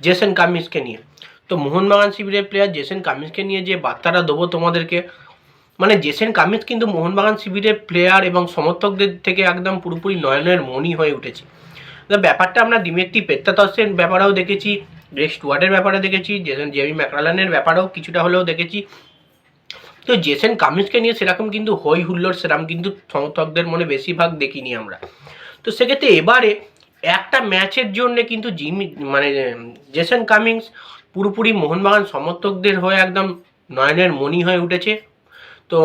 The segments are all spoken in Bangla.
জেসেন কামিজকে নিয়ে। তো মোহনবাগান শিবিরের প্লেয়ার জেসেন কামিজকে নিয়ে যে বার্তাটা দেবো তোমাদেরকে মানে জেসেন কামিজ কিন্তু মোহনবাগান শিবিরের প্লেয়ার এবং সমর্থকদের থেকে একদম পুরোপুরি নয়নের মনি হয়ে উঠেছে। ব্যাপারটা আমরা দিমেত্রি পেত্তাতসের ব্যাপারেও দেখেছি রেক্স ওয়ার্ডের ব্যাপারে দেখেছি, জেসেন জেমি ম্যাকরালানের ব্যাপারেও কিছুটা হলেও দেখেছি। তো জেসেন কামিজকে নিয়ে সেরকম কিন্তু হই হুল্লোড়, সেরকম কিন্তু সমর্থকদের মনে বেশিরভাগ দেখিনি আমরা। তো সেক্ষেত্রে এবারে একটা ম্যাচের জন্য কিন্তু জিমি মানে জেসন কামিংস পুরোপুরি মোহনবাগান সমর্থকদের হয়ে একদম নয়নের মণি হয়ে উঠেছে। তো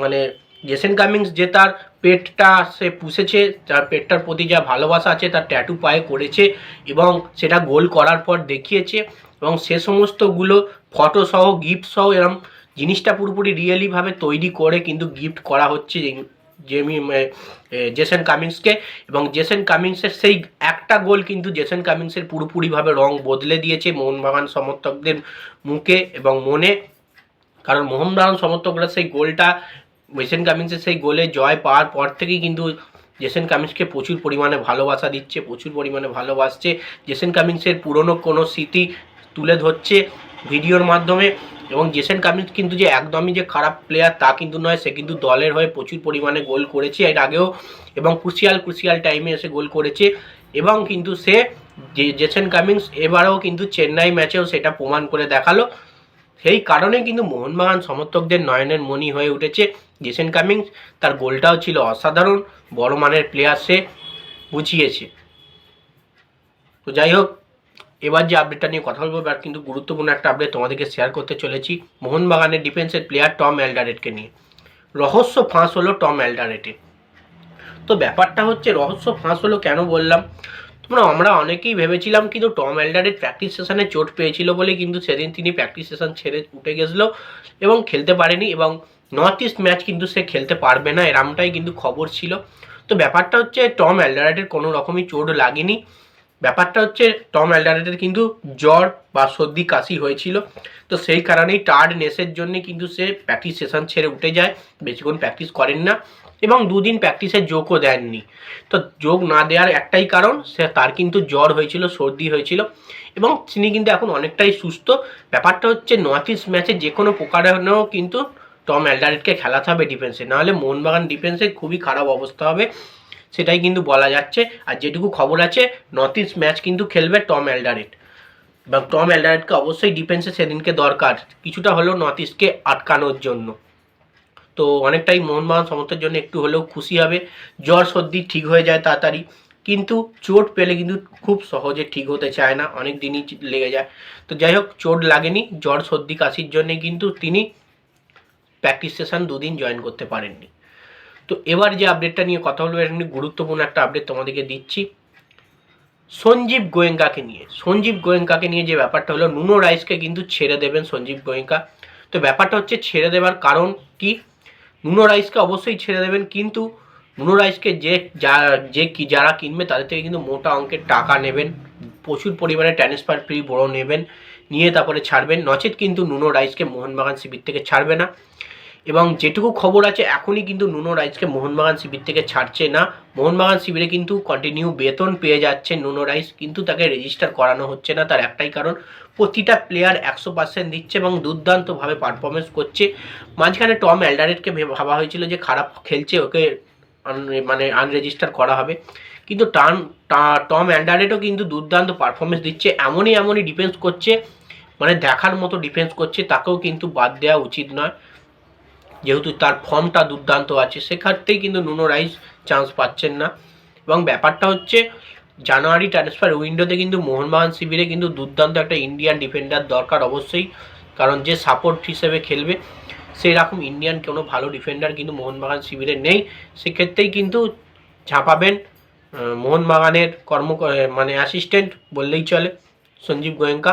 মানে জেসেন কামিংস যে তার পেটটা সে পুষেছে, তার পেটটার প্রতি যা ভালোবাসা আছে, তার ট্যাটু পায়ে করেছে এবং সেটা গোল করার পর দেখিয়েছে এবং সে সমস্তগুলো ফটো সহ গিফট সহ এরম জিনিসটা পুরোপুরি রিয়েলিভাবে তৈরি করে কিন্তু গিফট করা হচ্ছে জেমি জেসন কামিংসকে এবং জেসন কামিংসের সেই একটা গোল কিন্তু জেসন কামিংসের পুরোপুরিভাবে রং বদলে দিয়েছে মোহনবাগান সমর্থকদের মুখে এবং মনে। কারণ মোহনবাগান সমর্থকরা সেই গোলটা, জেসন কামিংসের সেই গোলে জয় পাওয়ার পর থেকেই কিন্তু জেসন কামিংসকে প্রচুর পরিমাণে ভালোবাসা দিচ্ছে, প্রচুর পরিমাণে ভালোবাসছে। জেসন কামিংসের পুরনো কোনো স্মৃতি তুলে ধরছে ভিডিওর মাধ্যমে। এবং জেসেন কামিন্স কিন্তু যে একদমই যে খারাপ প্লেয়ার তা কিন্তু নয়। সে কিন্তু দলের হয়ে প্রচুর পরিমাণে গোল করেছে এর আগেও এবং ক্রুশিয়াল ক্রুশিয়াল টাইমে এসে গোল করেছে এবং কিন্তু সে জেসন কামিংস এবারেও কিন্তু চেন্নাই ম্যাচেও সেটা প্রমাণ করে দেখাল। সেই কারণে কিন্তু মোহনবাগান সমর্থকদের নয়নের মণি হয়ে উঠেছে। জেসেন কামিংস তার গোলটাও ছিল অসাধারণ, বড় মানের প্লেয়ার সে বুঝিয়েছে। তো যাই হোক এবার যে আপডেটটা নিয়ে কথা বলব, এবার কিন্তু গুরুত্বপূর্ণ একটা আপডেট তোমাদেরকে শেয়ার করতে চলেছি, মোহনবাগানের ডিফেন্সের প্লেয়ার টম অ্যালডারেটকে নিয়ে। রহস্য ফাঁস হলো টম অ্যালডারেটে তো ব্যাপারটা হচ্ছে, রহস্য ফাঁস হলো কেন বললাম? তোমরা, আমরা অনেকেই ভেবেছিলাম কিন্তু টম অ্যালডারেট প্র্যাকটিস সেশনে চোট পেয়েছিল বলে কিন্তু সেদিন তিনি প্র্যাকটিস সেশন ছেড়ে উঠে গেছিল এবং খেলতে পারেনি এবং নর্থ ইস্ট ম্যাচ কিন্তু সে খেলতে পারবে না এরমটাই কিন্তু খবর ছিল। তো ব্যাপারটা হচ্ছে টম অ্যালডারেটের কোনো রকমই চোট লাগেনি। ব্যাপারটা হচ্ছে টম অ্যালডারেটের কিন্তু জ্বর বা সর্দি কাশি হয়েছিল। তো সেই কারণেই টার্ডনেসের জন্য কিন্তু সে প্র্যাকটিস সেশন ছেড়ে উঠে যায়। বেশিক্ষণ প্র্যাকটিস করেন না এবং দুদিন প্র্যাকটিসের যোগও দেননি। তো যোগ না দেওয়ার একটাই কারণ, সে তার কিন্তু জ্বর হয়েছিল, সর্দি হয়েছিল এবং তিনি কিন্তু এখন অনেকটাই সুস্থ। ব্যাপারটা হচ্ছে নর্থ ইস্ট ম্যাচে যে কোনো প্রকারেও কিন্তু টম অ্যালডারেটকে খেলাতে হবে ডিফেন্সে। নাহলে মোহনবাগান ডিফেন্সে খুবই খারাপ অবস্থা হবে। সেটাই কিন্তু বলা যাচ্ছে। আর যেটুকু খবর আছে নর্থ ইস্ট ম্যাচ কিন্তু খেলবে টম অ্যালডারেট এবং টম অ্যালডারেটকে অবশ্যই ডিফেন্সে সেদিনকে দরকার। কিছুটা হলেও নর্থ ইস্টকে আটকানোর জন্য। তো অনেকটাই মোহনবাগান সমর্থের জন্য একটু হলেও খুশি হবে। জ্বর সর্দি ঠিক হয়ে যায় তাড়াতাড়ি। কিন্তু চোট পেলে কিন্তু খুব সহজে ঠিক হতে চায় না। অনেক দিনই লেগে যায়। তো যাই হোক, চোট লাগেনি। জ্বর, সর্দি, কাশির জন্যে কিন্তু তিনি প্র্যাকটিস সেশন দুদিন জয়েন করতে পারেননি। তো এবার যে আপডেটটা নিয়ে কথা বলব, এটা গুরুত্বপূর্ণ একটা আপডেট তোমাদেরকে দিচ্ছি। সঞ্জীব গোয়েঙ্কাকে নিয়ে। সঞ্জীব গোয়েঙ্কাকে নিয়ে যে ব্যাপারটা হলো, নুনো রাইসকে কিন্তু ছেড়ে দেবেন সঞ্জীব গোয়েঙ্কা। তো ব্যাপারটা হচ্ছে ছেড়ে দেওয়ার কারণ কি? নুনো রাইসকে অবশ্যই ছেড়ে দেবেন, কিন্তু নুনো রাইসকে যে যা, যে কি, যারা কিনবে তাদের থেকে কিন্তু মোটা অঙ্কের টাকা নেবেন, প্রচুর পরিমাণে ট্রান্সফার ফ্রি বড় নেবেন, নিয়ে তারপরে ছাড়বেন। নচেত কিন্তু নুনো রাইসকে মোহনবাগান শিবির থেকে ছাড়বে না। এবং যেটুকু খবর আছে, এখনই কিন্তু নুনো রাইসকে মোহনবাগান শিবির থেকে ছাড়ছে না। মোহনবাগান শিবিরে কিন্তু কন্টিনিউ বেতন পেয়ে যাচ্ছে নুনো রাইস, কিন্তু তাকে রেজিস্টার করানো হচ্ছে না। তার একটাই কারণ, প্রতিটা প্লেয়ার একশো পার্সেন্ট দিচ্ছে এবং দুর্দান্তভাবে পারফরমেন্স করছে। মাঝখানে টম অ্যালডারেটকে ভাবা হয়েছিল যে খারাপ খেলছে, ওকে মানে আনরেজিস্টার করা হবে। কিন্তু টান টম অ্যান্ডারেটও কিন্তু দুর্দান্ত পারফরমেন্স দিচ্ছে, এমনই এমনই ডিফেন্স করছে মানে দেখার মতো ডিফেন্স করছে, তাকেও কিন্তু বাদ দেওয়া উচিত নয়। যেহেতু তার ফর্মটা দুর্দান্ত আছে সেক্ষেত্রেই কিন্তু নুনো রাইস চান্স পাচ্ছেন না। এবং ব্যাপারটা হচ্ছে, জানুয়ারি ট্রান্সফার উইন্ডোতে কিন্তু মোহনবাগান শিবিরে কিন্তু দুর্দান্ত একটা ইন্ডিয়ান ডিফেন্ডার দরকার অবশ্যই, কারণ যে সাপোর্ট হিসেবে খেলবে সেই রকম ইন্ডিয়ান কোনো ভালো ডিফেন্ডার কিন্তু মোহনবাগান শিবিরে নেই। সেক্ষেত্রেই কিন্তু ঝাঁপাবেন মোহনবাগানের কর্ম মানে অ্যাসিস্ট্যান্ট বললেই চলে, সঞ্জীব গোয়েঙ্কা।